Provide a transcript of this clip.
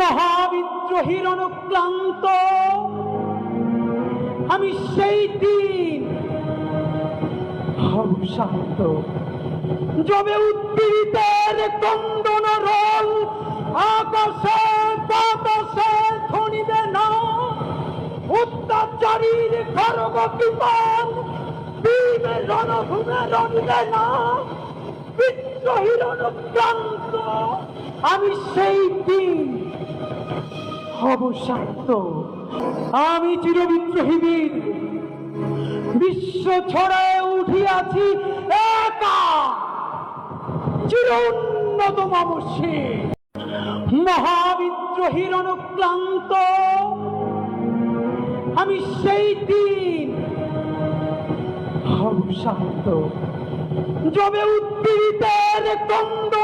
মহাবিদ্রোহীর অনুক্লান্ত আমি সেই দিন হব শান্ত। যবে উদ্পীড়িতের কন্দন রোল আকাশে বাতাসে ধ্বনিবে না। অত্যাচারীর খরগ বিমান বীর রণভূমে রণিবে না। বিদ্রোহীর অনুক্রান্ত আমি সেই দিন হব আমি চিরবিদ্রোহী বীর বিশ্ব ছড়ায় উঠিয়াছি একা। চির উন্নত মামসে মহাবিদ্রোহীর অনুক্লান্ত। আমি সেই দিন শান্ত যবে উদ্পীড়িতের আকাশে